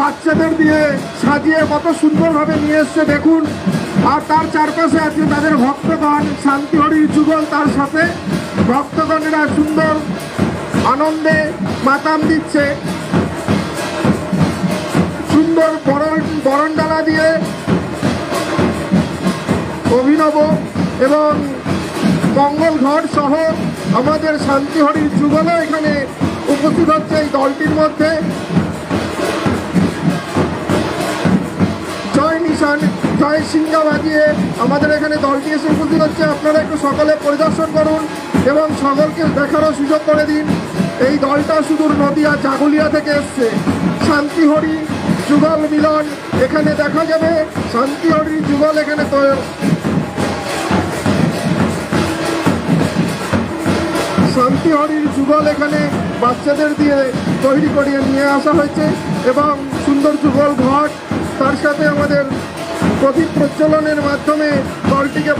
বাচ্চাদের দিয়ে সাজিয়ে কত সুন্দরভাবে নিয়ে এসছে, দেখুন। আর তার চারপাশে আছে তাদের ভক্তগণ, শান্তিহরি যুগল তার সাথে। ভক্তগণেরা সুন্দর আনন্দে মাতাম দিচ্ছে। সুন্দর বরণ, বরণডালা দিয়ে অভিনব এবং মঙ্গল ঘর সহ আমাদের শান্তিহরির যুগলও এখানে উপস্থিত হচ্ছে এই দলটির মধ্যে। নিশান জয় সিংহা বাজিয়ে আমাদের এখানে দলটি এসে উপস্থিত হচ্ছে আপনারা একটু সকলে পরিদর্শন করুন এবং সকলকে দেখারও সুযোগ করে দিন। এই দলটা সুদূর নদিয়া, জাগুলিয়া থেকে এসছে। শান্তিহরি যুগল মিলন এখানে দেখা যাবে। শান্তিহরি যুগল এখানে শান্তিহরির যুগল এখানে বাচ্চাদের দিয়ে তৈরি করিয়ে নিয়ে আসা হয়েছে এবং সুন্দর যুগল ঘট তার সাথে আমাদের প্রদীপ প্রজ্বলনের মাধ্যমে দলটিকে